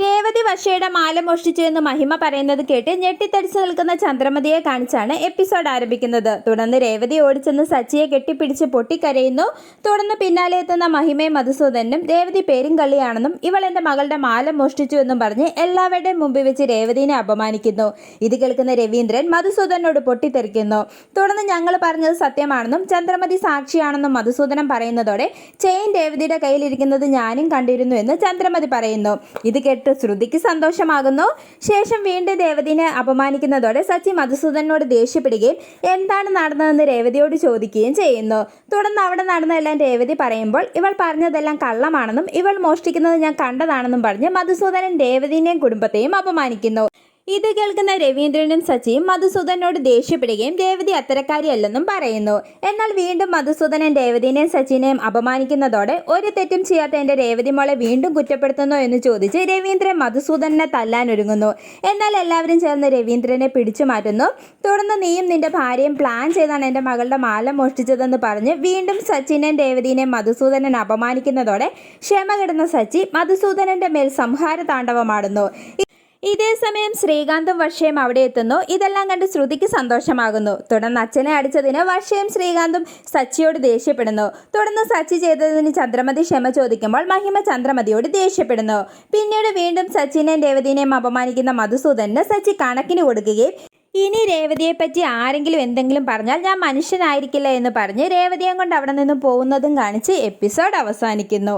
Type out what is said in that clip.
രേവതി വശയുടെ മാല മോഷ്ടിച്ചു എന്ന് മഹിമ പറയുന്നത് കേട്ട് ഞെട്ടിത്തടിച്ചു നിൽക്കുന്ന ചന്ദ്രമതിയെ കാണിച്ചാണ് എപ്പിസോഡ് ആരംഭിക്കുന്നത്. തുടർന്ന് രേവതി ഓടിച്ചെന്ന് സച്ചിയെ കെട്ടിപ്പിടിച്ച് പൊട്ടിക്കരയുന്നു. തുടർന്ന് പിന്നാലെ എത്തുന്ന മഹിമയും മധുസൂദനും രേവതി പേരും കള്ളിയാണെന്നും ഇവൾ എന്റെ മകളുടെ മാല മോഷ്ടിച്ചു എന്നും പറഞ്ഞ് എല്ലാവരുടെയും മുമ്പിൽ വെച്ച് രേവതിനെ അപമാനിക്കുന്നു. ഇത് കേൾക്കുന്ന രവീന്ദ്രൻ മധുസൂദനോട് പൊട്ടിത്തെറിക്കുന്നു. തുടർന്ന് ഞങ്ങൾ പറഞ്ഞത് സത്യമാണെന്നും ചന്ദ്രമതി സാക്ഷിയാണെന്നും മധുസൂദനം പറയുന്നതോടെ ചെയിൻ രേവതിയുടെ കയ്യിലിരിക്കുന്നത് ഞാനും കണ്ടിരുന്നു എന്ന് ചന്ദ്രമതി പറയുന്നു. ഇത് കേട്ട് ശ്രുതിക്ക് സന്തോഷമാകുന്നു. ശേഷം വീണ്ടും രേവതിനെ അപമാനിക്കുന്നതോടെ സച്ചി മധുസൂദനോട് ദേഷ്യപ്പെടുകയും എന്താണ് നടന്നതെന്ന് രേവതിയോട് ചോദിക്കുകയും ചെയ്യുന്നു. തുടർന്ന് അവിടെ നടന്നതെല്ലാം രേവതി പറയുമ്പോൾ ഇവൾ പറഞ്ഞതെല്ലാം കള്ളമാണെന്നും ഇവൾ മോഷ്ടിക്കുന്നത് ഞാൻ കണ്ടതാണെന്നും പറഞ്ഞ് മധുസൂദനൻ രേവതിനെയും കുടുംബത്തെയും അപമാനിക്കുന്നു. ഇത് കേൾക്കുന്ന രവീന്ദ്രനും സച്ചിയും മധുസൂദനോട് ദേഷ്യപ്പെടുകയും രേവതി അത്തരക്കാരിയല്ലെന്നും പറയുന്നു. എന്നാൽ വീണ്ടും മധുസൂദനൻ രേവതിനെയും സച്ചിനെയും അപമാനിക്കുന്നതോടെ ഒരു തെറ്റും ചെയ്യാത്ത എന്റെ രേവതി മോളെ വീണ്ടും കുറ്റപ്പെടുത്തുന്നു എന്ന് ചോദിച്ച് രവീന്ദ്രൻ മധുസൂദനെ തല്ലാനൊരുങ്ങുന്നു എന്നാൽ എല്ലാവരും ചേർന്ന് രവീന്ദ്രനെ പിടിച്ചു മാറ്റുന്നു. തുടർന്ന് നീയും നിന്റെ ഭാര്യയും പ്ലാൻ ചെയ്താണ് എന്റെ മകളുടെ മാല മോഷ്ടിച്ചതെന്ന് പറഞ്ഞ് വീണ്ടും സച്ചിനെയും രേവതിനെയും മധുസൂദനൻ അപമാനിക്കുന്നതോടെ ക്ഷമ കിടന്ന സച്ചി മധുസൂദനന്റെ മേൽ സംഹാര താണ്ഡവമാടുന്നു ഇതേ സമയം ശ്രീകാന്തും വർഷയും അവിടെ എത്തുന്നു. ഇതെല്ലാം കണ്ട് ശ്രുതിക്ക് സന്തോഷമാകുന്നു. തുടർന്ന് അച്ഛനെ അടിച്ചതിന് വർഷയും ശ്രീകാന്തും സച്ചിയോട് ദേഷ്യപ്പെടുന്നു. തുടർന്ന് സച്ചി ചെയ്തതിന് ചന്ദ്രമതി ക്ഷമ ചോദിക്കുമ്പോൾ മഹിമ ചന്ദ്രമതിയോട് ദേഷ്യപ്പെടുന്നു. പിന്നീട് വീണ്ടും സച്ചിനെയും രേവതിനെയും അപമാനിക്കുന്ന മധുസൂദനന് സച്ചി കണക്കിന് കൊടുക്കുകയും ഇനി രേവതിയെപ്പറ്റി ആരെങ്കിലും എന്തെങ്കിലും പറഞ്ഞാൽ ഞാൻ മനുഷ്യനായിരിക്കില്ല എന്ന് പറഞ്ഞ് രേവതിയെ കൊണ്ട് അവിടെ നിന്നും പോകുന്നതും കാണിച്ച് എപ്പിസോഡ് അവസാനിക്കുന്നു.